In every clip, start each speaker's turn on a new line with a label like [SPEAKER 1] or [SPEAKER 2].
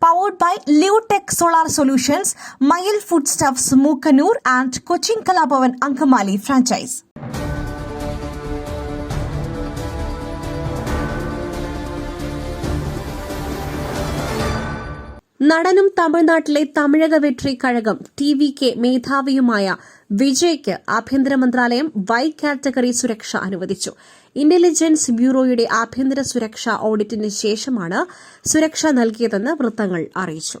[SPEAKER 1] powered by Leotech Solar Solutions, Mile Foodstuffs Mookanur and Cochin Kalabavan Ankamali franchise.
[SPEAKER 2] നടനും തമിഴ്നാട്ടിലെ Tamizhaga Vettri Kazhagam T V K മേധാവിയുമായ വിജയ്ക്ക് ആഭ്യന്തര മന്ത്രാലയം Y category സുരക്ഷ അനുവദിച്ചു. ഇന്റലിജൻസ് ബ്യൂറോയുടെ ആഭ്യന്തര സുരക്ഷാ ഓഡിറ്റിന് ശേഷമാണ് സുരക്ഷ നൽകിയതെന്ന് വൃത്തങ്ങൾ അറിയിച്ചു.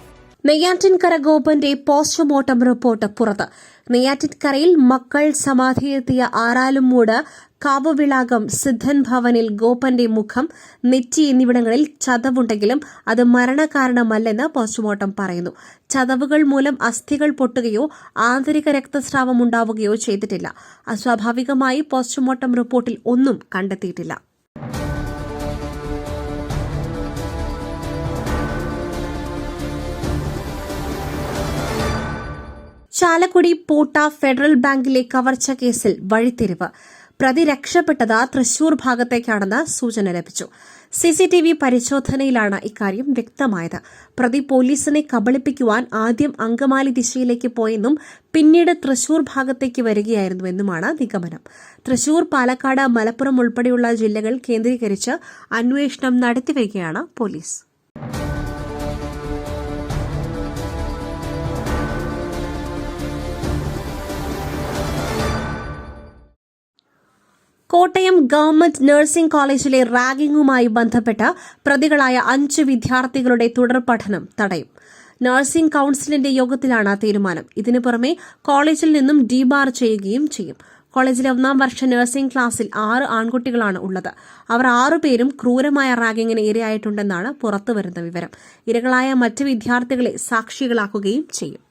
[SPEAKER 2] Neyyattinkara ഗോപന്റെ പോസ്റ്റ്മോർട്ടം റിപ്പോർട്ട് പുറത്ത്. നെയ്യാറ്റിൻകരയിൽ മക്കൾ സമാധിയെത്തിയ ആറാലുംമൂട് കാവുവിളാകം സിദ്ധൻ ഭവനിൽ ഗോപന്റെ മുഖം നെറ്റി എന്നിവിടങ്ങളിൽ ചതവുണ്ടെങ്കിലും അത് മരണകാരണമല്ലെന്ന് പോസ്റ്റ്മോർട്ടം പറയുന്നു. ചതവുകൾ മൂലം അസ്ഥികൾ പൊട്ടുകയോ ആന്തരിക രക്തസ്രാവം ഉണ്ടാവുകയോ ചെയ്തിട്ടില്ല. അസ്വാഭാവികമായി പോസ്റ്റ്മോർട്ടം റിപ്പോർട്ടിൽ ഒന്നും കണ്ടെത്തിയിട്ടില്ല. ചാലക്കുടി പൂട്ട ഫെഡറൽ ബാങ്കിലെ കവർച്ച കേസിൽ വഴിത്തിരിവ്. പ്രതി രക്ഷപ്പെട്ടത് തൃശൂർ ഭാഗത്തേക്കാണെന്ന് സൂചന ലഭിച്ചു. സിസിടിവി പരിശോധനയിലാണ് ഇക്കാര്യം വ്യക്തമായത്. പ്രതി പോലീസിനെ കബളിപ്പിക്കുവാൻ ആദ്യം അങ്കമാലി ദിശയിലേക്ക് പോയെന്നും പിന്നീട് തൃശൂർ ഭാഗത്തേക്ക് വരികയായിരുന്നുവെന്നുമാണ് നിഗമനം. തൃശൂർ പാലക്കാട് മലപ്പുറം ഉൾപ്പെടെയുള്ള ജില്ലകൾ കേന്ദ്രീകരിച്ച് അന്വേഷണം നടത്തിവരികയാണ് പോലീസ്. കോട്ടയം ഗവൺമെന്റ് നഴ്സിംഗ് കോളേജിലെ റാഗിംഗുമായി ബന്ധപ്പെട്ട പ്രതികളായ അഞ്ച് വിദ്യാർത്ഥികളുടെ തുടർ പഠനം തടയും. നഴ്സിംഗ് കൌൺസിലിന്റെ യോഗത്തിലാണ് തീരുമാനം. ഇതിനു പുറമെ കോളേജിൽ നിന്നും ഡിബാർ ചെയ്യുകയും ചെയ്യും. കോളേജിലെ ഒന്നാം വർഷ നഴ്സിംഗ് ക്ലാസ്സിൽ ആറ് ആൺകുട്ടികളാണ് ഉള്ളത്. അവർ ആറുപേരും ക്രൂരമായ റാഗിങ്ങിന് ഇരയായിട്ടുണ്ടെന്നാണ് പുറത്തുവരുന്ന വിവരം. ഇരകളായ മറ്റ് വിദ്യാർത്ഥികളെ സാക്ഷികളാക്കുകയും ചെയ്യും.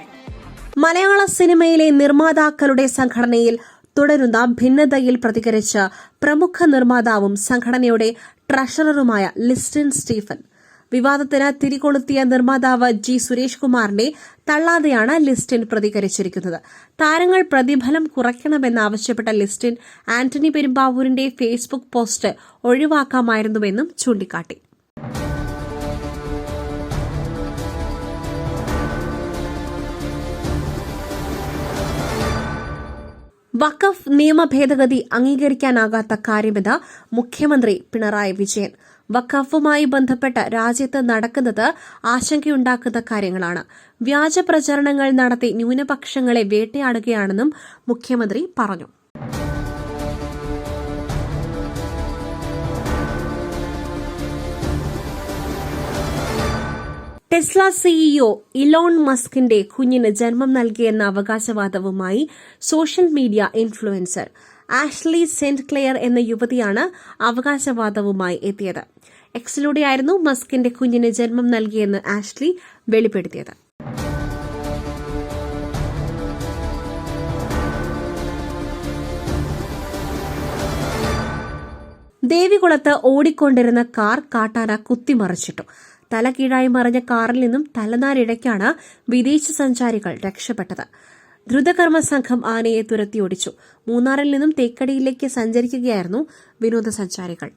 [SPEAKER 2] മലയാള സിനിമയിലെ നിർമ്മാതാക്കളുടെ സംഘടനയിൽ തുടരുന്ന ഭിന്നതയിൽ പ്രതികരിച്ച പ്രമുഖ നിർമ്മാതാവും സംഘടനയുടെ ട്രഷററുമായ ലിസ്റ്റിൻ സ്റ്റീഫൻ. വിവാദത്തിന് തിരികൊളുത്തിയ നിർമ്മാതാവ് ജി സുരേഷ് കുമാറിനെ തള്ളാതെയാണ് ലിസ്റ്റിൻ പ്രതികരിച്ചിരിക്കുന്നത്. താരങ്ങൾ പ്രതിഫലം കുറയ്ക്കണമെന്നാവശ്യപ്പെട്ട ലിസ്റ്റിൻ ആന്റണി പെരുമ്പാവൂരിന്റെ ഫേസ്ബുക്ക് പോസ്റ്റ് ഒഴിവാക്കാമായിരുന്നുവെന്നും ചൂണ്ടിക്കാട്ടി. വഖഫ് നിയമ ഭേദഗതി അംഗീകരിക്കാനാകാത്ത കാര്യമെന്ന് മുഖ്യമന്ത്രി പിണറായി വിജയൻ. വഖഫുമായി ബന്ധപ്പെട്ട് രാജ്യത്ത് നടക്കുന്നത് ആശങ്കയുണ്ടാക്കുന്ന കാര്യങ്ങളാണ്. വ്യാജ പ്രചരണങ്ങൾ നടത്തി ന്യൂനപക്ഷങ്ങളെ വേട്ടയാടുകയാണെന്നും മുഖ്യമന്ത്രി പറഞ്ഞു. ടെസ്ല സിഇഒ ഇലോൺ മസ്കിന്റെ കുഞ്ഞിന് ജന്മം നൽകിയെന്ന അവകാശവാദവുമായി social media influencer Ashley saint Clair എന്ന യുവതിയാണ് അവകാശവാദവുമായി എത്തിയത്. എക്സിലൂടെയായിരുന്നു മസ്കിന്റെ കുഞ്ഞിന് ജന്മം നൽകിയെന്ന് ആഷ്ലി വെളിപ്പെടുത്തിയത്. ദേവികുളത്ത് ഓടിക്കൊണ്ടിരുന്ന കാർ കാട്ടാന കുത്തിമറിച്ചിട്ടു. തല കീഴായി മറിഞ്ഞ കാറിൽ നിന്നും തലനാരിഴയ്ക്കാണ് വിദേശ സഞ്ചാരികൾ രക്ഷപ്പെട്ടത്. ദ്രുതകർമ്മ സംഘം ആനയെ തുരത്തിയോടിച്ചു. മൂന്നാറിൽ നിന്നും തേക്കടിയിലേക്ക് സഞ്ചരിക്കുകയായിരുന്നു വിനോദസഞ്ചാരികൾ.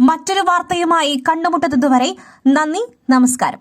[SPEAKER 1] മറ്റൊരു വാർത്തയുമായി കണ്ടുമുട്ടുന്നതുവരെ നന്ദി നമസ്കാരം.